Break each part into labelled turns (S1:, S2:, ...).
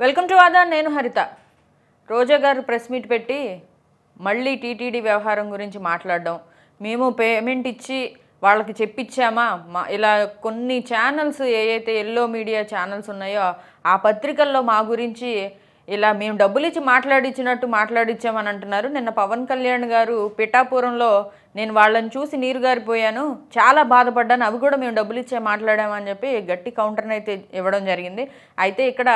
S1: Welcome to ఆదా నేను హరిత. రోజా గారు ప్రెస్ మీట్ పెట్టి మళ్ళీ టీటీడీ వ్యవహారం గురించి మాట్లాడడం. మేము పేమెంట్ ఇచ్చి వాళ్ళకి చెప్పించామా మా ఇలా కొన్ని ఛానల్స్ ఏవైతే ఎల్లో మీడియా ఛానల్స్ ఉన్నాయో ఆ పత్రికల్లో మా గురించి ఇలా మేము డబ్బులు ఇచ్చి మాట్లాడించినట్టు మాట్లాడించామని అంటున్నారు నిన్న పవన్ కళ్యాణ్ గారు పిఠాపురంలో నేను వాళ్ళని చూసి నీరు గారిపోయాను. చాలా బాధపడ్డాను. అవి కూడా మేము డబ్బులు ఇచ్చే మాట్లాడామని చెప్పి గట్టి కౌంటర్ని అయితే ఇవ్వడం జరిగింది. అయితే ఇక్కడ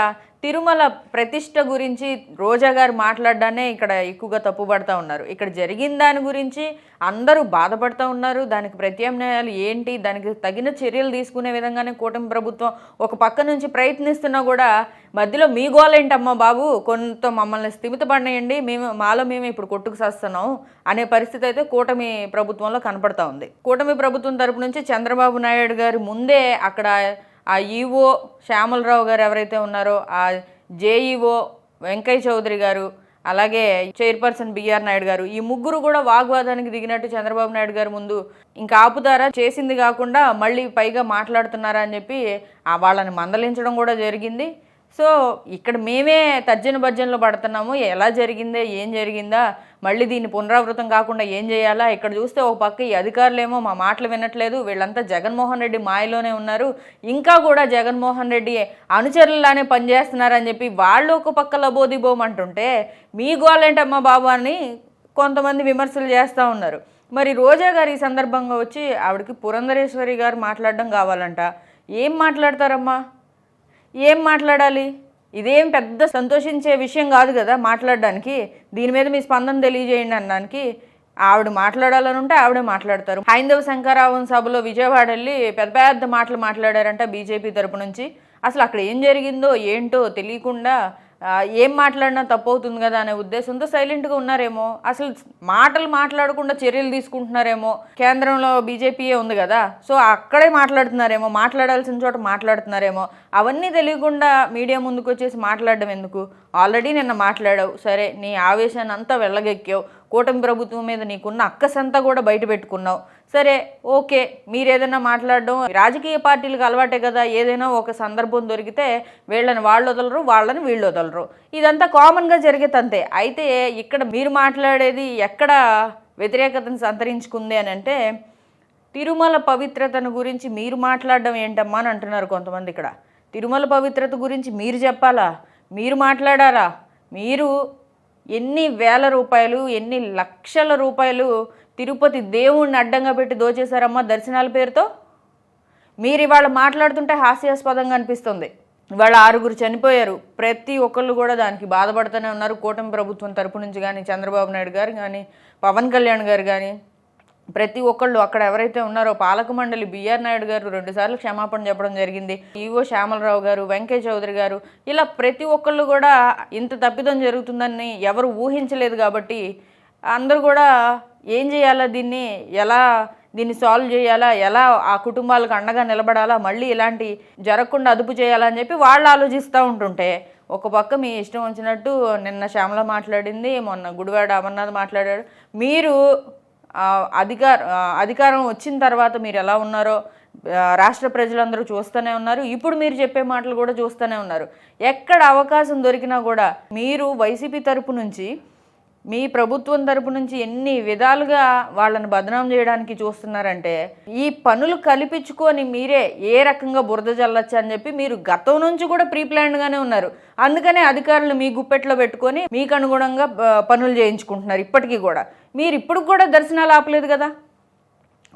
S1: తిరుమల ప్రతిష్ట గురించి రోజా గారు మాట్లాడడానే ఇక్కడ ఎక్కువగా తప్పుపడతా ఉన్నారు. ఇక్కడ జరిగిన దాని గురించి అందరూ బాధపడుతూ ఉన్నారు. దానికి ప్రత్యామ్నాయాలు ఏంటి? దానికి తగిన చర్యలు తీసుకునే విధంగానే కూటమి ప్రభుత్వం ఒక పక్క నుంచి ప్రయత్నిస్తున్నా కూడా మధ్యలో మీ గోలేంటమ్మా బాబు? కొంత మమ్మల్ని స్థిమితపడినాయండి. మేము మాలో మేము ఇప్పుడు కొట్టుకు చేస్తున్నాం అనే పరిస్థితి అయితే కూటమి ప్రభుత్వంలో కనపడతా ఉంది. కూటమి ప్రభుత్వం తరపు నుంచి చంద్రబాబు నాయుడు గారు ముందే అక్కడ ఆ ఈఓ శ్యామలరావు గారు ఎవరైతే ఉన్నారో ఆ జేఈఓ వెంకయ్య చౌదరి గారు అలాగే చైర్పర్సన్ బిఆర్ నాయుడు గారు ఈ ముగ్గురు కూడా వాగ్వాదానికి దిగినట్టు చంద్రబాబు నాయుడు గారు ముందు ఇంకా ఆపుతారా? చేసింది కాకుండా మళ్ళీ పైగా మాట్లాడుతున్నారా అని చెప్పి ఆ వాళ్ళని మందలించడం కూడా జరిగింది. సో ఇక్కడ మేమే తర్జన భర్జనలో పడుతున్నాము. ఎలా జరిగిందే ఏం జరిగిందా మళ్ళీ దీన్ని పునరావృతం కాకుండా ఏం చేయాలా? ఇక్కడ చూస్తే ఒక పక్క ఈ అధికారులేమో మా మాటలు వినట్లేదు. వీళ్ళంతా జగన్మోహన్ రెడ్డి మాయలోనే ఉన్నారు. ఇంకా కూడా జగన్మోహన్ రెడ్డి అనుచరులానే పనిచేస్తున్నారని చెప్పి వాళ్ళు ఒక పక్క లబోదిబోమంటుంటే మీ గోలేంటమ్మా బాబు అని కొంతమంది విమర్శలు చేస్తూ ఉన్నారు. మరి రోజా గారు ఈ సందర్భంగా వచ్చి ఆవిడకి పురంధరేశ్వరి గారు మాట్లాడడం కావాలంట. ఏం మాట్లాడతారమ్మా? ఏం మాట్లాడాలి? ఇదేం పెద్ద సంతోషించే విషయం కాదు కదా మాట్లాడడానికి. దీని మీద మీ స్పందన తెలియజేయండి అనడానికి ఆవిడ మాట్లాడాలని ఉంటే ఆవిడే మాట్లాడతారు. హైందవ శంకరావం సభలో విజయవాడ వెళ్ళి పెద్ద పెద్ద మాటలు మాట్లాడారంట బీజేపీ తరపు నుంచి. అసలు అక్కడ ఏం జరిగిందో ఏంటో తెలియకుండా ఏం మాట్లాడినా తప్పు అవుతుంది కదా అనే ఉద్దేశంతో సైలెంట్గా ఉన్నారేమో. అసలు మాటలు మాట్లాడకుండా చర్యలు తీసుకుంటున్నారేమో. కేంద్రంలో బీజేపీయే ఉంది కదా. సో అక్కడే మాట్లాడుతున్నారేమో. మాట్లాడాల్సిన చోట మాట్లాడుతున్నారేమో. అవన్నీ తెలియకుండా మీడియా ముందుకు వచ్చేసి మాట్లాడడం ఎందుకు? ఆల్రెడీ నిన్న మాట్లాడావు. సరే నీ ఆవేశాన్ని అంతా వెళ్ళగెక్కావు కూటమి ప్రభుత్వం మీద నీకున్న అక్కసంతా కూడా బయట పెట్టుకున్నావు. సరే ఓకే మీరు ఏదైనా మాట్లాడడం రాజకీయ పార్టీలకు అలవాటే కదా ఏదైనా ఒక సందర్భం దొరికితే వీళ్ళని వాళ్ళు వదలరు వాళ్ళని వీళ్ళు వదలరు. ఇదంతా కామన్గా జరిగేదంతే. అయితే ఇక్కడ మీరు మాట్లాడేది ఎక్కడ వ్యతిరేకతను సంతరించుకుంది అని అంటే తిరుమల పవిత్రతను గురించి మీరు మాట్లాడడం ఏంటమ్మా అని అంటున్నారు కొంతమంది ఇక్కడ. తిరుమల పవిత్రత గురించి మీరు చెప్పాలా? మీరు మాట్లాడారా? మీరు ఎన్ని వేల రూపాయలు ఎన్ని లక్షల రూపాయలు తిరుపతి దేవుణ్ణి అడ్డంగా పెట్టి దోచేశారమ్మా దర్శనాల పేరుతో? మీరు ఇవాళ మాట్లాడుతుంటే హాస్యాస్పదంగా అనిపిస్తుంది. ఇవాళ ఆరుగురు చనిపోయారు. ప్రతి ఒక్కళ్ళు కూడా దానికి బాధపడుతూనే ఉన్నారు. కూటమి ప్రభుత్వం తరపు నుంచి కానీ చంద్రబాబు నాయుడు గారు కానీ పవన్ కళ్యాణ్ గారు కానీ ప్రతి ఒక్కళ్ళు అక్కడ ఎవరైతే ఉన్నారో పాలక మండలి బిఆర్ నాయుడు గారు రెండుసార్లు క్షమాపణ చెప్పడం జరిగింది. ఈవో శ్యామలరావు గారు వెంకయ్య చౌదరి గారు ఇలా ప్రతి ఒక్కళ్ళు కూడా ఇంత తప్పిదం జరుగుతుందని ఎవరు ఊహించలేదు కాబట్టి అందరూ కూడా ఏం చేయాలా దీన్ని? ఎలా దీన్ని సాల్వ్ చేయాలా? ఎలా ఆ కుటుంబాలకు అండగా నిలబడాలా? మళ్ళీ ఇలాంటి జరగకుండా అదుపు చేయాలా అని చెప్పి వాళ్ళు ఆలోచిస్తూ ఉంటుంటే ఒక పక్క మీ ఇష్టం వచ్చినట్టు నిన్న శ్యామల మాట్లాడింది మొన్న గుడివాడ అమర్నాథ్ మాట్లాడాడు. మీరు అధికార అధికారం వచ్చిన తర్వాత మీరు ఎలా ఉన్నారో రాష్ట్ర ప్రజలందరూ చూస్తూనే ఉన్నారు. ఇప్పుడు మీరు చెప్పే మాటలు కూడా చూస్తూనే ఉన్నారు. ఎక్కడ అవకాశం దొరికినా కూడా మీరు వైసీపీ తరపు నుంచి మీ ప్రభుత్వం తరపు నుంచి ఎన్ని విధాలుగా వాళ్ళని బదనాం చేయడానికి చూస్తున్నారంటే ఈ పనులు కల్పించుకొని మీరే ఏ రకంగా బురద జల్లచ్చు అని చెప్పి మీరు గతం నుంచి కూడా ప్రీ ప్లాన్డ్గానే ఉన్నారు. అందుకనే అధికారులు మీ గుప్పెట్లో పెట్టుకొని మీకు అనుగుణంగా పనులు చేయించుకుంటున్నారు ఇప్పటికీ కూడా. మీరు ఇప్పుడు కూడా దర్శనాలు ఆపలేదు కదా?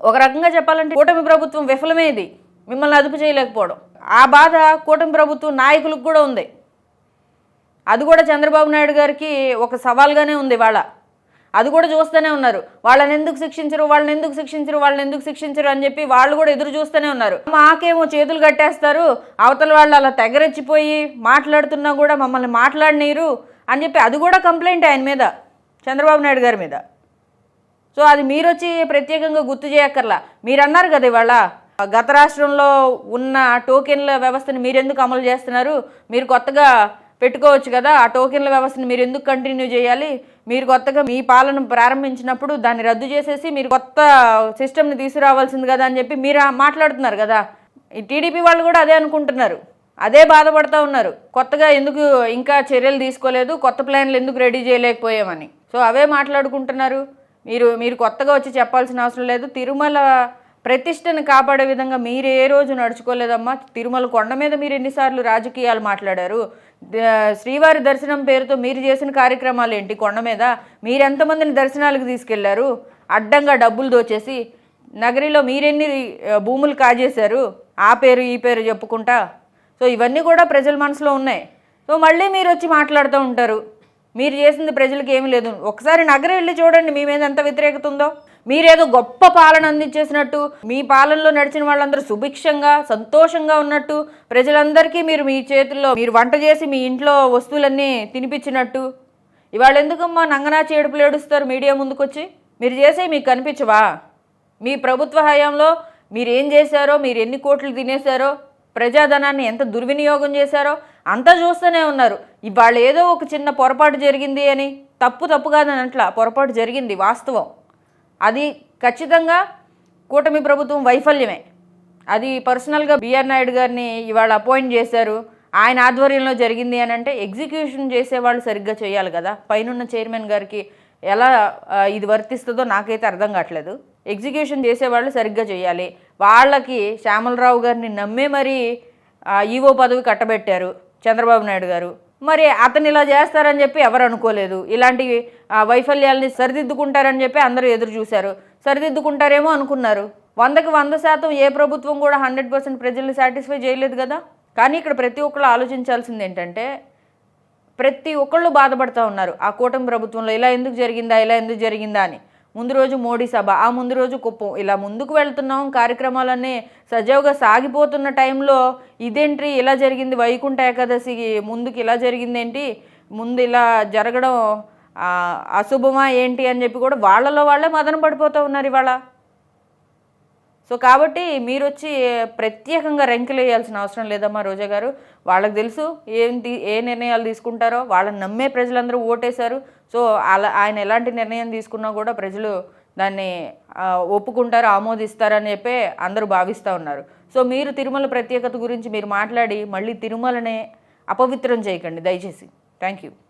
S1: ఒక రకంగా చెప్పాలంటే కూటమి ప్రభుత్వం విఫలమేది మిమ్మల్ని అదుపు చేయలేకపోవడం. ఆ బాధ కూటమి ప్రభుత్వం నాయకులకు కూడా ఉంది. అది కూడా చంద్రబాబు నాయుడు గారికి ఒక సవాల్గానే ఉంది వాళ్ళ. అది కూడా చూస్తూనే ఉన్నారు. వాళ్ళని ఎందుకు శిక్షించరు? వాళ్ళని ఎందుకు శిక్షించరు? వాళ్ళని ఎందుకు శిక్షించరు అని చెప్పి వాళ్ళు కూడా ఎదురు చూస్తూనే ఉన్నారు. మాకేమో చేతులు కట్టేస్తారు. అవతల వాళ్ళు అలా తెగరెచ్చిపోయి మాట్లాడుతున్నా కూడా మమ్మల్ని మాట్లాడనీరు అని చెప్పి అది కూడా కంప్లైంట్ ఆయన మీద చంద్రబాబు నాయుడు గారి మీద. సో అది మీరు వచ్చి ప్రత్యేకంగా గుర్తు చేయక్కర్లా. మీరు అన్నారు కదా ఇవాళ గత రాష్ట్రంలో ఉన్న టోకెన్ల వ్యవస్థను మీరెందుకు అమలు చేస్తున్నారు? మీరు కొత్తగా పెట్టుకోవచ్చు కదా? ఆ టోకెన్ల వ్యవస్థను మీరు ఎందుకు కంటిన్యూ చేయాలి? మీరు కొత్తగా మీ పాలన ప్రారంభించినప్పుడు దాన్ని రద్దు చేసేసి మీరు కొత్త సిస్టమ్ని తీసుకురావాల్సింది కదా అని చెప్పి మీరు మాట్లాడుతున్నారు కదా? ఈ టీడీపీ వాళ్ళు కూడా అదే అనుకుంటున్నారు. అదే బాధపడతా ఉన్నారు. కొత్తగా ఎందుకు ఇంకా చర్యలు తీసుకోలేదు? కొత్త ప్లాన్లు ఎందుకు రెడీ చేయలేకపోయామని. సో అవే మాట్లాడుకుంటున్నారు. మీరు మీరు కొత్తగా వచ్చి చెప్పాల్సిన అవసరం లేదు. తిరుమల ప్రతిష్టను కాపాడే విధంగా మీరు ఏ రోజు నడుచుకోలేదమ్మా? తిరుమల కొండ మీద మీరు ఎన్నిసార్లు రాజకీయాలు మాట్లాడారు? శ్రీవారి దర్శనం పేరుతో మీరు చేసిన కార్యక్రమాలు ఏంటి? కొండ మీద మీరెంతమందిని దర్శనాలకు తీసుకెళ్ళారు? అడ్డంగా డబ్బులు దోచేసి నగరిలో మీరెన్ని భూములు కాజేశారు? ఆ పేరు ఈ పేరు చెప్పుకుంటా? సో ఇవన్నీ కూడా ప్రజల మనసులో ఉన్నాయి. సో మళ్ళీ మీరు వచ్చి మాట్లాడుతూ ఉంటారు. మీరు చేసింది ప్రజలకు ఏమీ లేదు. ఒకసారి నగరం వెళ్ళి చూడండి మీ మీద ఎంత వ్యతిరేకత ఉందో. మీరేదో గొప్ప పాలన అందించేసినట్టు మీ పాలనలో నడిచిన వాళ్ళందరూ సుభిక్షంగా సంతోషంగా ఉన్నట్టు ప్రజలందరికీ మీరు మీ చేతుల్లో మీరు వంట చేసి మీ ఇంట్లో వస్తువులన్నీ తినిపించినట్టు. ఇవాళ ఎందుకమ్మా నంగనా చేడుపులు ఏడుస్తారు మీడియా ముందుకొచ్చి? మీరు చేసే మీకు కనిపించవా? మీ ప్రభుత్వ హయాంలో మీరు ఏం చేశారో మీరు ఎన్ని కోట్లు తినేశారో ప్రజాధనాన్ని ఎంత దుర్వినియోగం చేశారో అంతా చూస్తూనే ఉన్నారు. ఇవాళ ఏదో ఒక చిన్న పొరపాటు జరిగింది అని తప్పు తప్పు కాదని అట్లా పొరపాటు జరిగింది వాస్తవం. అది ఖచ్చితంగా కూటమి ప్రభుత్వం వైఫల్యమే. అది పర్సనల్గా బిఆర్ నాయుడు గారిని ఇవాళ అపాయింట్ చేశారు. ఆయన ఆధ్వర్యంలో జరిగింది అని అంటే ఎగ్జిక్యూషన్ చేసేవాళ్ళు సరిగ్గా చేయాలి కదా. పైనున్న చైర్మన్ గారికి ఎలా ఇది వర్తిస్తుందో నాకైతే అర్థం కావట్లేదు. ఎగ్జిక్యూషన్ చేసేవాళ్ళు సరిగ్గా చేయాలి. వాళ్ళకి శ్యామలరావు గారిని నమ్మే మరి ఈవో పదవి కట్టబెట్టారు చంద్రబాబు నాయుడు గారు. మరి అతను ఇలా చేస్తారని చెప్పి ఎవరు అనుకోలేదు. ఇలాంటి వైఫల్యాల్ని సరిదిద్దుకుంటారని చెప్పి అందరూ ఎదురు చూశారు. సరిదిద్దుకుంటారేమో అనుకున్నారు. వందకి వంద శాతం ఏ ప్రభుత్వం కూడా హండ్రెడ్ పర్సెంట్ ప్రజల్ని సాటిస్ఫై చేయలేదు కదా? కానీ ఇక్కడ ప్రతి ఒక్కళ్ళు ఆలోచించాల్సింది ఏంటంటే ప్రతి ఒక్కళ్ళు బాధపడుతూ ఉన్నారు. ఆ కూటమి ప్రభుత్వంలో ఇలా ఎందుకు జరిగిందా ఇలా ఎందుకు జరిగిందా అని. ముందు రోజు మోడీ సభ ఆ ముందు రోజు కుప్పం. ఇలా ముందుకు వెళ్తున్నాం కార్యక్రమాలన్నీ సజావుగా సాగిపోతున్న టైంలో ఇదేంటి ఇలా జరిగింది వైకుంఠ ఏకాదశికి ముందుకు ఇలా జరిగింది ఏంటి ముందు ఇలా జరగడం అశుభమా ఏంటి అని చెప్పి కూడా వాళ్ళలో వాళ్ళే మదన పడిపోతూ ఉన్నారు ఇవాళ. సో కాబట్టి మీరు వచ్చి ప్రత్యేకంగా రంకులు వేయాల్సిన అవసరం లేదమ్మా రోజా గారు. వాళ్ళకి తెలుసు ఏంటి ఏ నిర్ణయాలు తీసుకుంటారో వాళ్ళని నమ్మే ప్రజలందరూ ఓటేశారు. సో అలా ఆయన ఎలాంటి నిర్ణయం తీసుకున్నా కూడా ప్రజలు దాన్ని ఒప్పుకుంటారు ఆమోదిస్తారని చెప్పి అందరూ భావిస్తూ ఉన్నారు. సో మీరు తిరుమల ప్రత్యేకత గురించి మీరు మాట్లాడి మళ్ళీ తిరుమలనే అపవిత్రం చేయకండి దయచేసి. Thank you.